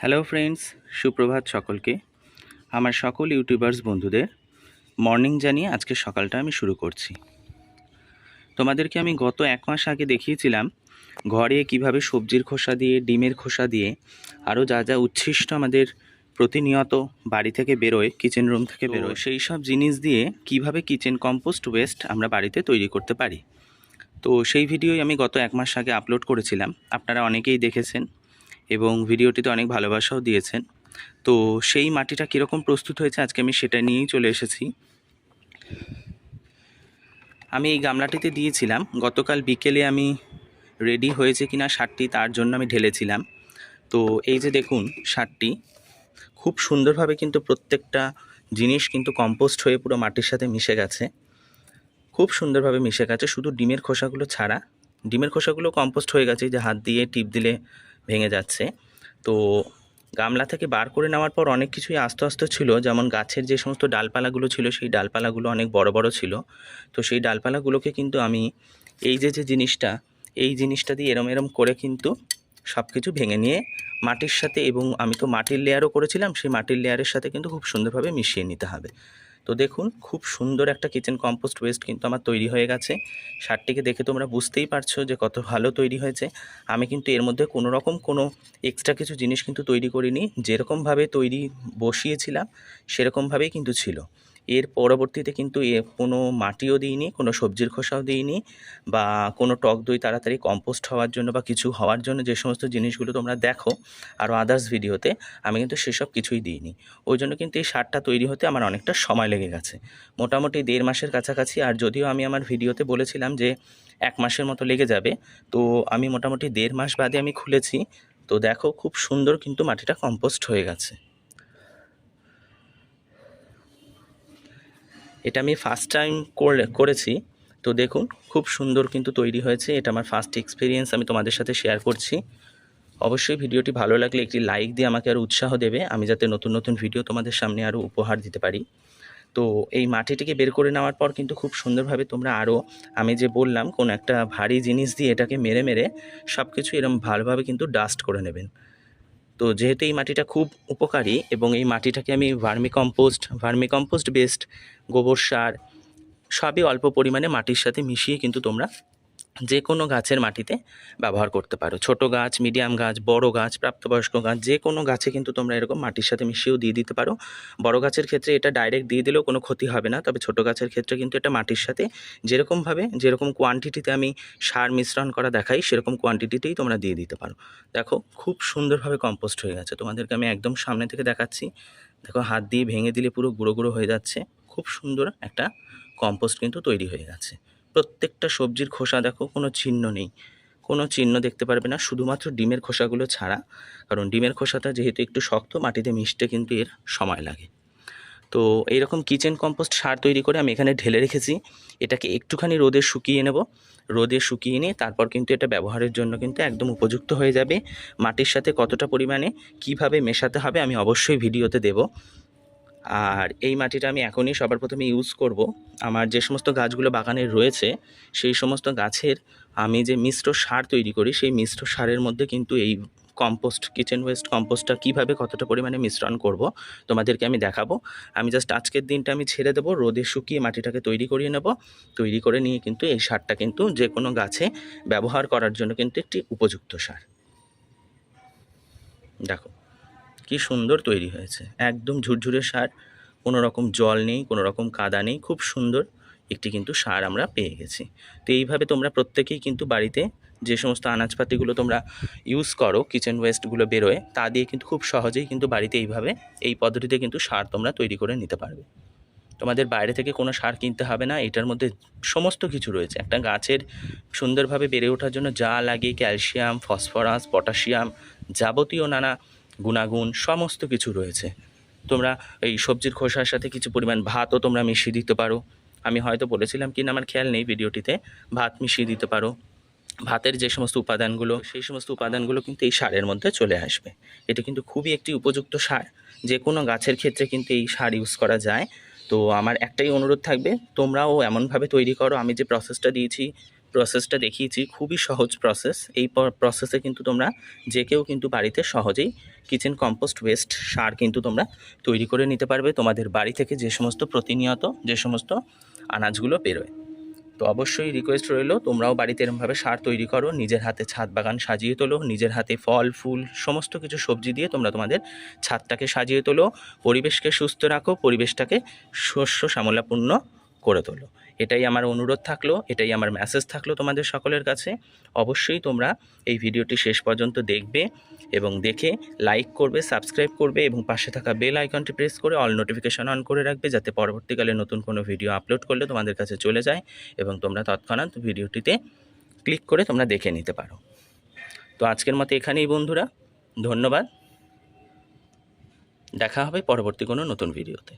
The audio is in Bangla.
হ্যালো ফ্রেন্ডস সুপ্রভাত সকলকে। আমার সকল ইউটিউবার্স বন্ধুদের মর্নিং জানিয়ে আজকে সকালটা আমি শুরু করছি। তোমাদেরকে আমি গত এক মাস আগে দেখিয়েছিলাম ঘরে কীভাবে সবজির খোসা দিয়ে ডিমের খোসা দিয়ে আরও যা যা উচ্ছিষ্ট আমাদের প্রতিনিয়ত বাড়ি থেকে বেরোয় কিচেন রুম থেকে বেরোয়। সেই সব জিনিস দিয়ে কীভাবে কিচেন কম্পোস্ট ওয়েস্ট আমরা বাড়িতে তৈরি করতে পারি। তো সেই ভিডিওই আমি গত এক মাস আগে আপলোড করেছিলাম। আপনারা অনেকেই দেখেছেন। এবং ভিডিওটিতে অনেক ভালোবাসাও দিয়েছেন। তো সেই মাটিটা কীরকম প্রস্তুত হয়েছে আজকে আমি সেটা নিয়েই চলে এসেছি। আমি এই গামলাটিতে দিয়েছিলাম। গতকাল বিকেলে আমি রেডি হয়েছে কিনা সারটি তার জন্য আমি ঢেলেছিলাম। তো এই যে দেখুন সারটি, খুব সুন্দরভাবে কিন্তু প্রত্যেকটা জিনিস কিন্তু কম্পোস্ট হয়ে পুরো মাটির সাথে মিশে গেছে। খুব সুন্দরভাবে মিশে গেছে। শুধু ডিমের খোসাগুলো ছাড়া, ডিমের খোসাগুলো কম্পোস্ট হয়ে গেছে। যে হাত দিয়ে টিপ দিলে ভেঙে যাচ্ছে। তো গামলা থেকে বার করে নেওয়ার পর অনেক কিছুই আস্তে আস্তে ছিল। যেমন গাছের যে সমস্ত ডালপালাগুলো ছিল, সেই ডালপালাগুলো অনেক বড় বড় ছিল। তো সেই ডালপালাগুলোকে কিন্তু আমি এই যে যে জিনিসটা, এই জিনিসটা দিয়ে এরম এরম করে কিন্তু সব কিছু ভেঙে নিয়ে মাটির সাথে এবং আমি তো মাটির লেয়ারও করেছিলাম, সেই মাটির লেয়ারের সাথে কিন্তু খুব সুন্দরভাবে মিশিয়ে নিতে হবে। তো দেখুন, খুব সুন্দর একটা কিচেন কম্পোস্ট ওয়েস্ট কিন্তু আমার তৈরি হয়ে গেছে। সারটিকে দেখে তোমরা বুঝতেই পারছ যে কত ভালো তৈরি হয়েছে। আমি কিন্তু এর মধ্যে কোনো রকম কোনো এক্সট্রা কিছু জিনিস কিন্তু তৈরি করিনি। যেরকমভাবে তৈরি বসিয়েছিলাম, সেরকমভাবেই কিন্তু ছিল। এর পরবর্তীতে কিন্তু কোনো মাটিও দিইনি, কোনো সবজির খোসাও দিইনি বা কোনো টক দই তাড়াতাড়ি কম্পোস্ট হওয়ার জন্য বা কিছু হওয়ার জন্য যে সমস্ত জিনিসগুলো তোমরা দেখো আরও আদার্স ভিডিওতে আমি কিন্তু সেসব কিছুই দিইনি। ওই জন্য কিন্তু এই সারটা তৈরি হতে আমার অনেকটা সময় লেগে গেছে। মোটামুটি দেড় মাসের কাছাকাছি, আর যদিও আমি আমার ভিডিওতে বলেছিলাম যে এক মাসের মতো লেগে যাবে, তো আমি মোটামুটি দেড় মাস বাদে আমি খুলেছি, তো দেখো খুব সুন্দর কিন্তু মাটিটা কম্পোস্ট হয়ে গেছে। এটা আমি ফার্স্ট টাইম করে করেছি। তো দেখুন, খুব সুন্দর কিন্তু তৈরি হয়েছে। এটা আমার ফার্স্ট এক্সপিরিয়েন্স আমি তোমাদের সাথে শেয়ার করছি। অবশ্যই ভিডিওটি ভালো লাগলে একটি লাইক দিয়ে আমাকে আরও উৎসাহ দেবে। আমি যাতে নতুন নতুন ভিডিও তোমাদের সামনে আরও উপহার দিতে পারি। তো এই মাটিটিকে বের করে নেওয়ার পর কিন্তু খুব সুন্দরভাবে তোমরা আরও আমি যে বললাম, কোন একটা ভারী জিনিস দিয়ে এটাকে মেরে মেরে সব কিছু এরম ভালোভাবে কিন্তু ডাস্ট করে নেবেন। তো যেহেতু এই মাটিটা খুব উপকারী এবং এই মাটিটাকে আমি vermi compost vermi compost based গোবর সার সবই অল্প পরিমাণে মাটির সাথে মিশিয়ে কিন্তু তোমরা যে কোনো গাছের মাটিতে ব্যবহার করতে পারো। ছোট গাছ মিডিয়াম গাছ, বড় গাছ, প্রাপ্তবয়স্ক গাছ যে কোনো গাছে কিন্তু তোমরা এরকম মাটির সাথে মিশিয়েও দিয়ে দিতে পারো। বড় গাছের ক্ষেত্রে এটা ডাইরেক্ট দিয়ে দিলেও কোনো ক্ষতি হবে না, তবে ছোট গাছের ক্ষেত্রে কিন্তু এটা মাটির সাথে যেরকমভাবে, যেরকম কোয়ান্টিটিতে আমি সার মিশ্রণ করা দেখাই, সেরকম কোয়ান্টিটিতেই তোমরা দিয়ে দিতে পারো। দেখো, খুব সুন্দরভাবে কম্পোস্ট হয়ে গেছে। তোমাদেরকে আমি একদম সামনে থেকে দেখাচ্ছি। দেখো, হাত দিয়ে ভেঙে দিলে পুরো গুঁড়ো গুঁড়ো হয়ে যাচ্ছে। খুব সুন্দর একটা কম্পোস্ট কিন্তু তৈরি হয়ে গেছে। প্রত্যেকটা সবজির খোসা দেখো, কোনো চিহ্ন নেই। কোনো চিহ্ন দেখতে পারবে না, শুধুমাত্র ডিমের খোসাগুলো ছাড়া। কারণ ডিমের খোসাটা যেহেতু একটু শক্ত, মাটিতে মিশতে কিন্তু এর সময় লাগে। তো এইরকম কিচেন কম্পোস্ট সার তৈরি করে আমি এখানে ঢেলে রেখেছি। এটাকে একটুখানি রোদে শুকিয়ে নেব। রোদে শুকিয়ে নিয়ে তারপর কিন্তু এটা ব্যবহারের জন্য কিন্তু একদম উপযুক্ত হয়ে যাবে। মাটির সাথে কতটা পরিমাণে কীভাবে মেশাতে হবে আমি অবশ্যই ভিডিওতে দেব। আর এই মাটিটা আমি এখনই সবার প্রথমে ইউজ করব। আমার যে সমস্ত গাছগুলো বাগানে রয়েছে, সেই সমস্ত গাছের আমি যে মিশ্র সার তৈরি করি, সেই মিশ্র সারের মধ্যে কিন্তু এই কম্পোস্ট কিচেন ওয়েস্ট কম্পোস্টটা কীভাবে কতটা পরিমাণে মিশ্রণ করব, তোমাদেরকে আমি দেখাবো। আমি জাস্ট আজকের দিনটা আমি ছেড়ে দেবো, রোদে শুকিয়ে মাটিটাকে তৈরি করিয়ে নেব। তৈরি করে নিয়ে কিন্তু এই সারটা কিন্তু যে কোনো গাছে ব্যবহার করার জন্য কিন্তু একটি উপযুক্ত সার। দেখো কি সুন্দর তৈরি হয়েছে। একদম ঝুরঝুরে সার কোনো রকম জল নেই কোনো রকম কাদা নেই, খুব সুন্দর একটি কিন্তু সার আমরা পেয়ে গেছি। তো এইভাবে তোমরা প্রত্যেকেই কিন্তু বাড়িতে যে সমস্ত আনাজপাতিগুলো তোমরা ইউজ করো কিচেন ওয়েস্টগুলো বেরোয়, তা দিয়ে কিন্তু খুব সহজেই কিন্তু বাড়িতে এইভাবে এই পদ্ধতিতে কিন্তু সার তোমরা তৈরি করে নিতে পারবে। তোমাদের বাইরে থেকে কোনো সার কিনতে হবে না, এটার মধ্যে সমস্ত কিছু রয়েছে। একটা গাছের সুন্দরভাবে বেড়ে ওঠার জন্য যা লাগে, ক্যালসিয়াম, ফসফরাস, পটাশিয়াম যাবতীয় নানা গুণাগুণ, সমস্ত কিছু রয়েছে। তোমরা এই সবজির খোসার সাথে কিছু পরিমাণ ভাতও তোমরা মিশিয়ে দিতে পারো। আমি হয়তো বলেছিলাম কি না আমার খেয়াল নেই ভিডিওটিতে। ভাত মিশিয়ে দিতে পারো। ভাতের যে সমস্ত উপাদানগুলো, সেই সমস্ত উপাদানগুলো কিন্তু এই সারের মধ্যে চলে আসবে। এটা কিন্তু খুবই একটি উপযুক্ত সার। যে কোনো গাছের ক্ষেত্রে কিন্তু এই সার ইউজ করা যায়। তো আমার একটাই অনুরোধ থাকবে, তোমরাও এমনভাবে তৈরি করো। আমি যে প্রসেসটা দিয়েছি প্রসেসটা দেখিয়েছি, খুবই সহজ প্রসেস এই প্রসেসে কিন্তু তোমরা যে কেউ কিন্তু বাড়িতে সহজেই কিচেন কম্পোস্ট ওয়েস্ট সার কিন্তু তোমরা তৈরি করে নিতে পারবে। তোমাদের বাড়ি থেকে যে সমস্ত প্রতিনিয়ত, যে সমস্ত আনাজগুলো বেরোয়। তো অবশ্যই রিকোয়েস্ট রইল, তোমরাও বাড়িতে এরমভাবে সার তৈরি করো। নিজের হাতে ছাদ বাগান সাজিয়ে তোলো, নিজের হাতে ফল, ফুল, সমস্ত কিছু সবজি দিয়ে তোমরা তোমাদের ছাদটাকে সাজিয়ে তোলো। পরিবেশকে সুস্থ রাখো, পরিবেশটাকে শস্য শ্যামলাপূর্ণ করে তোলো। এটাই আমার অনুরোধ থাকল, এটাই আমার মেসেজ থাকল তোমাদের সকলের কাছে। অবশ্যই তোমরা এই ভিডিওটি শেষ পর্যন্ত দেখবে এবং দেখে লাইক করবে সাবস্ক্রাইব করবে এবং পাশে থাকা বেল আইকনটি প্রেস করে অল নোটিফিকেশান অন করে রাখবে যাতে পরবর্তীকালে নতুন কোনো ভিডিও আপলোড করলে তোমাদের কাছে চলে যায় এবং তোমরা তৎক্ষণাৎ ভিডিওটিতে ক্লিক করে তোমরা দেখে নিতে পারো। তো আজকের মতো এখানেই বন্ধুরা, ধন্যবাদ। দেখা হবে পরবর্তী কোনো নতুন ভিডিওতে